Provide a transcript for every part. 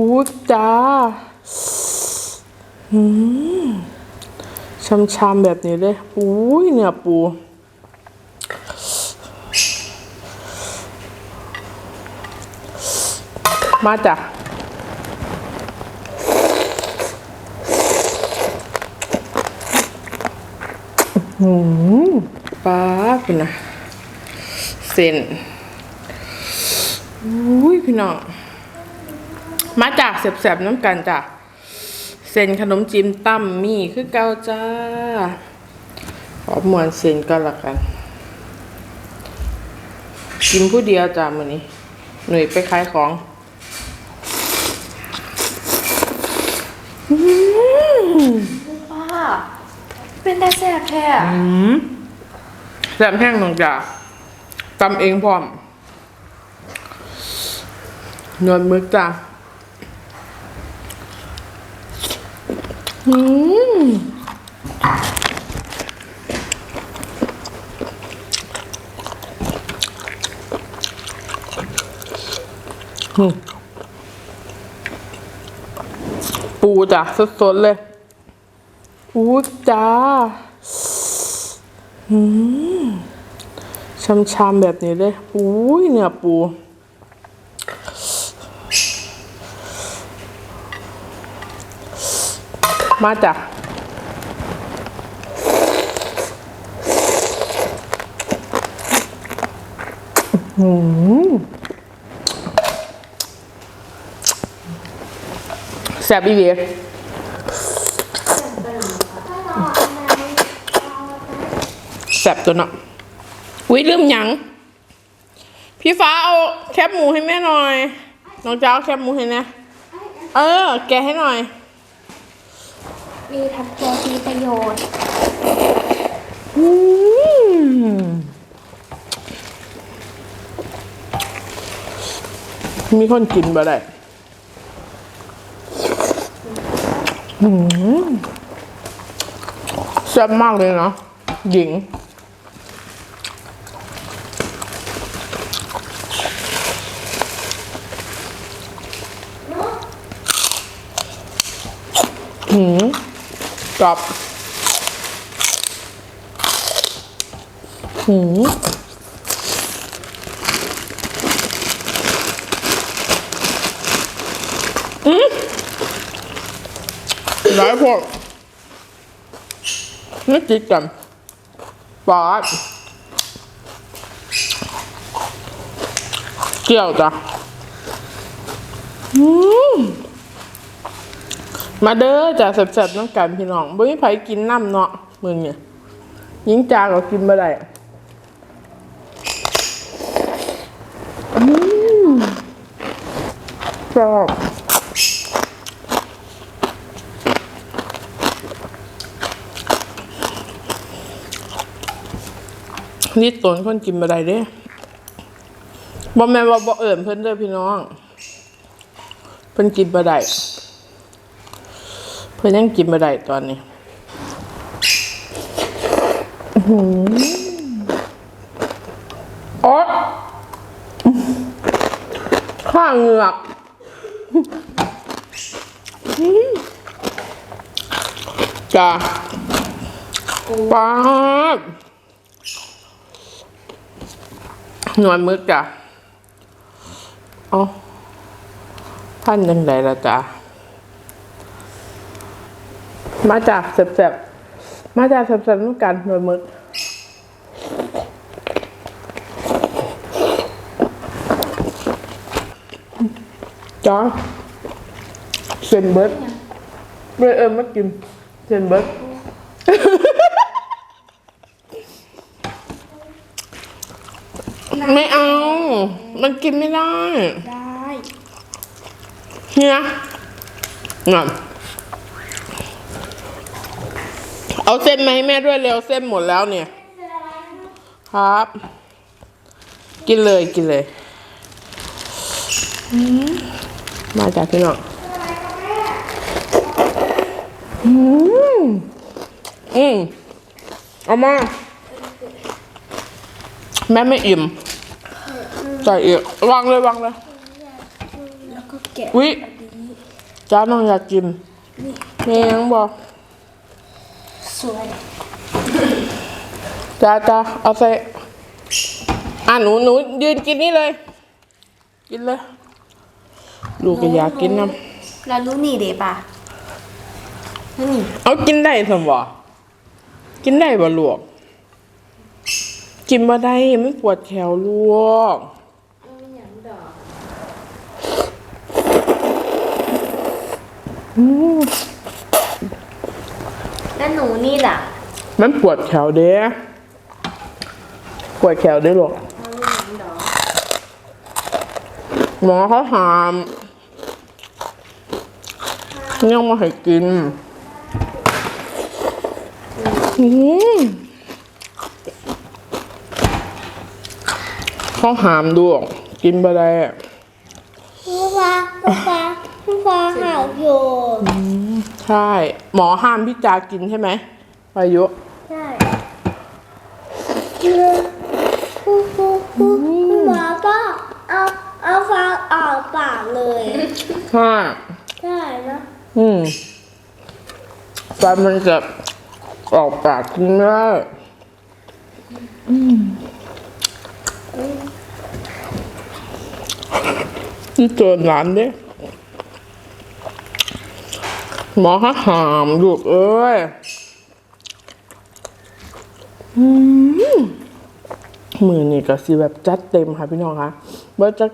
อู้จ้าอืมชำๆแบบนี้เลยอุ้ยเนื้อปู มาจ้ะหืมปลาพี่นะเส้นอุ้ยพี่น้อง มาจากแสบๆน้ำกันจ้ะเส้นขนมจีมตั้มมี่คือเกาจ้าขอมวนเส้นก็แล้วกันกินผู้เดียวจ้ามื้อนี้ หนุ่ยไปขายของป้าเป็นแต่แสบแท้แซมแห้งหนึ่งจ้ะตำเองพร้อมนวลมึกจ้ะ อืมปูจ้ะสดๆเลยปูจ้าชำๆแบบนี้เลยอุ้ยเนื้อปู มาจ้ะอื้อหือแซ่บอีเดียแซ่บตัวเนาะวิลืมยัง พี่ฟ้าเอาแคบหมูให้แม่หน่อย น้องเจ้าเอาแคบหมูให้นะ เออ แกให้หน่อย มีทำตัวมีประโยชน์อืมมีคนกินบ่ได้อืมแซ่บมากเลยเนาะหญิง หืม กรอบหืมอืมหลายพวกนี่จิกกันปาดเกี่ยวจ้ะอืม มาเด้อจ้าแซ่บๆน้ำกันพี่น้องบ่มีไผกินน้ำเนาะมึงเนี่ยยิงจาก็กินบ่ได้อืมชอบนี่ตนคนกินบ่ได้เด้บ่แม่นว่าบ่เอิ่นเพิ่นเด้อพี่น้อง เพิ่นกินบ่ได้ พื่อนยังกินไม่ได้ตอนนี้อื้อหือโอ๊ยข้างเหงือกอื้อจ้าป้าดหนวดมึกจ้ะเอ๋อท่านยังไงละจ้ะ มาจากแสบๆ มาจากแสบๆนู่นกันหน่วยมึกจ้าเซนเบิร์ดเบิร์ดเอิมมากินเซนเบิร์ดไม่เอา มันกินไม่ได้ ได้ เนี่ยงั้น เอาเส้นมาให้แม่ด้วยเร็วเส้นหมดแล้วเนี่ย ครับ กินเลยกินเลยอืมมาจากพี่น้องอืมอืมเอามา แม่ไม่อิ่มใส่อีกวางเลยวางเลยแล้วก็แกะวิอันนี้จ้าน้องอยากกินแม่ยังบอก สวยจ้าจ้าเอาใส่อะหนูหนูยืนกินนี่เลย กินเลย ลูกก็อยากกินน้แล้วรู้นี่เดป่ะนี่ำเอากินได้สมบ่กินได้บ่ลวกกินบ่ได้มันปวดแขวลวก แล้วหนูนี่ล่ะมันปวดแขวเด้ปวดแขวเด้หรอกหมอเขาหามยังมาให้กินอืมเขาหามด้วย กินไปได้อะผู้ฟ้าผู้ฟ้าผู้ฟ้าหาวอยู่ ใช่ หมอห้ามพี่จากินใช่ไหมอายุใช่คือผู้ผู้ผู้ผู้ฟ้าก็เอาเอาฟ้าออกปากเลยใช่ใช่นะอืมฟันมันจะออกปากกินไม่ได้ที่เจอร้านเด้ หมอเขาหามลูกเอ้ยอมมือนี่ก็สิแบบจัดเต็มค่ะพี่น้องคะว่าจะ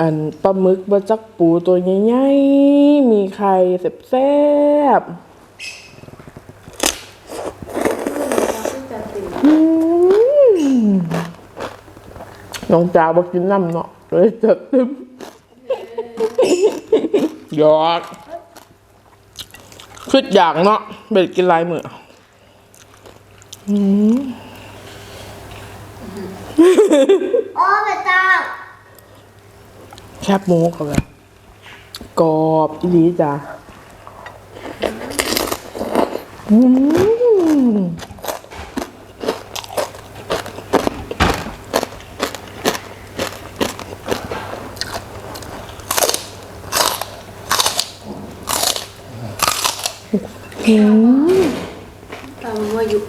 อันปลาหมึกว่าจักปูตัวใหญ่ๆ มีไข่แซ่บน้องจ้าบอกกินน้ำเนาะเลยจัดเต็มหยอก คืออย่างเนาะเบ็ดกินลายมือโอ้พระเจ้าแคบหมูกับแบบกรอบอีหลีจ้ะอืม อืมตามว่าอยู่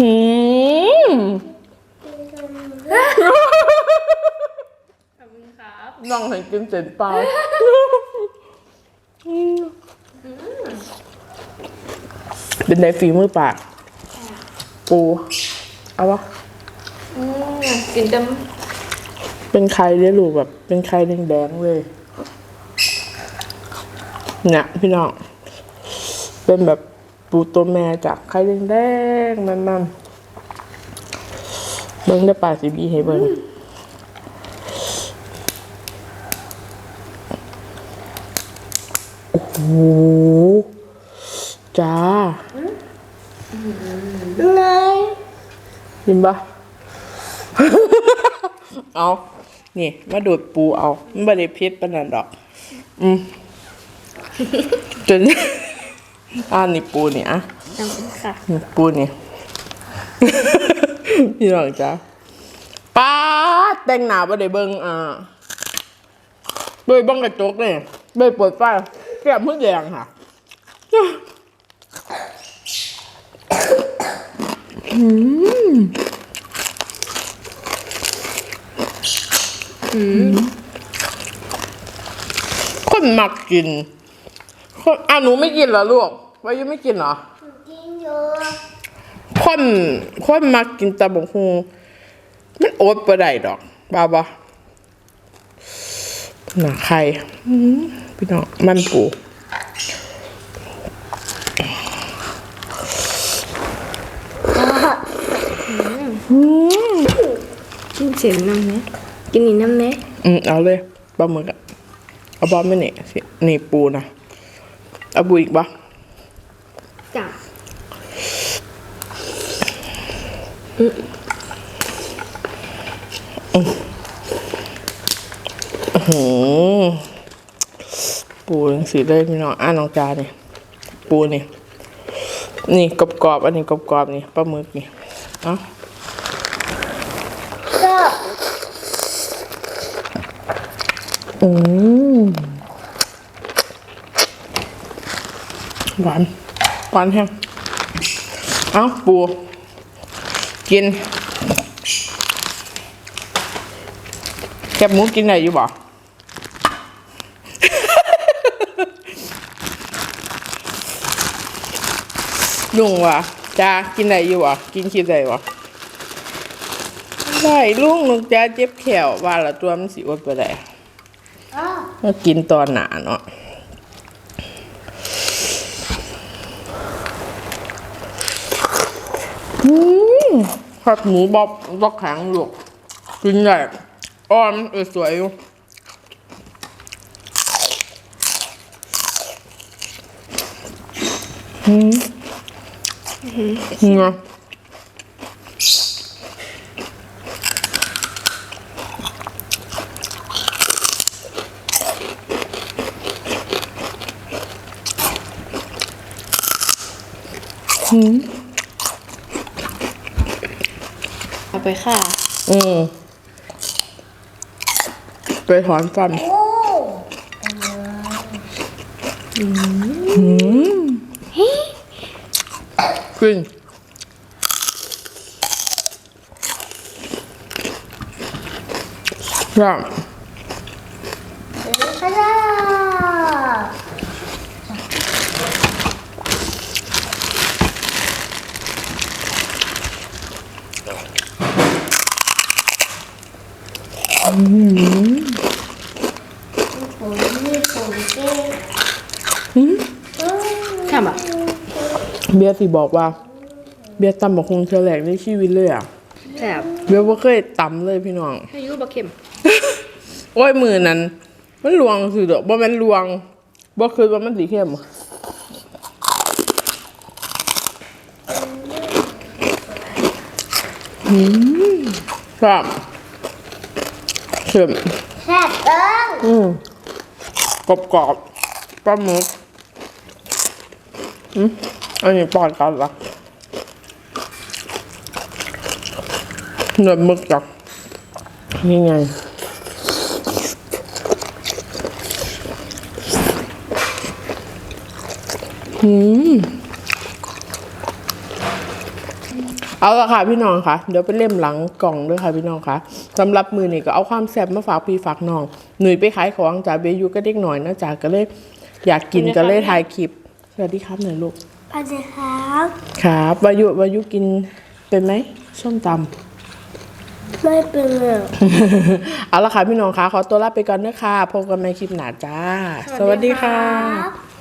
อืมขอบคุณครับน้องเห็นกินเสร็จเปล่าเป็นไดฝีมือปากปูเอาวะ อืมกินจม เป็นไข่เลี้ยลูกแบบ เป็นไข่แดงๆเลยเนี่ยพี่น้อง เป็นแบบปูตัวแม่จากไข่แดงๆมันๆเบิ้งได้ปลาสีบีให้เบิ้งโอ้โหจ้าเลยยินปะ เอา นี่ มาดูดปูเอามันบริพิษปานนันดอก อืมจนอ่านี่ปูนี่อะขอบคุณค่ะนี่ปูนี่พี่น้องจ้าป้าดแต่งหนาบ่ได้เบิ่งอ่าโดยเบ้องกระจกเนี่ยโดยเปิดไฟแก้มมือแดงค่ะ คนมักกินคนอะหนูไม่กินเหรอลูกวายุไม่กินเหรอ กินอยู่คนคนมักกินตะบงฮูมันอดบ่ได้ดอกบ้าบ่หน่าไข่อื้อพี่น้องมันปูกินเสียงน้ำไหม กินนี่น้ำไหมอืมเอาเลยปลาหมึกอะเอาบอลไม่เนี่ยสินี่ปูนะเอาปูอีกปะจ้ะหืมปูจังสีเลยพี่น้องอ่าน้องจาเนี่ยปูนี่นี่กรอบๆอันนี้กรอบๆนี่ปลาหมึกนี่เอ้า อืมหวาน หวานแห้งเอ้าปูกินแคบหมูกินได้อยู่บ่ลุงวะจ้ากินได้อยู่บ่กินคิดได้บ่ได้ลุงลุงจ้าเจ็บแขวว่าละตัวมันสิอดไปได้ อ้าวมากินตอนหนาเนาะผัดหมูบอบก็แข็งหลูกกินใหญ่อ่อนเออสวยอยู่อืม เนี่ยเอาไปค่ะ อืมไปถอนฟันโอ้ขึ้นย่างข้าจ้า ผมมีผมเก่งทำอะเบียร์สิบอกว่า เบียร์ตำบักคงเชอแหลกในชีวิตเลยอะแซ่บเบียร์ว่าเคยตำเลยพี่น้อง ให้ยูบะเค็ม โอ้ยมือนั้น มันลวงสิเด้อบ่แม่นลวงบ่คือว่ามันสีเข้มอืมครับ เข้มแซ่บเอิงอืมกรอบกรอบๆปลาหมึกอืมอันนี้ปอดกันละเนื้อหมึกจับนี่ไงอืม เอาละค่ะพี่น้องค่ะ เดี๋ยวไปเล่มหลังกล่องด้วยค่ะพี่น้องค่ะสำหรับมือนี่ก็เอาความแซ่บมาฝากพี่ฝากน้อง หนุ่ยไปขายของจากเบยูก็เด็กหน่อยนะจ๊ะก็เลยอยากกินก็เลยถ่ายคลิป สวัสดีครับหน่อยลูก สวัสดีครับครับวายุวายุกินเป็นไหมส้มตำไม่เป็นเลยเอาละค่ะพี่น้องค่ะขอตัวลาไปก่อนนะคะพบกันในคลิปหน้าจ้า สวัสดีค่ะครับ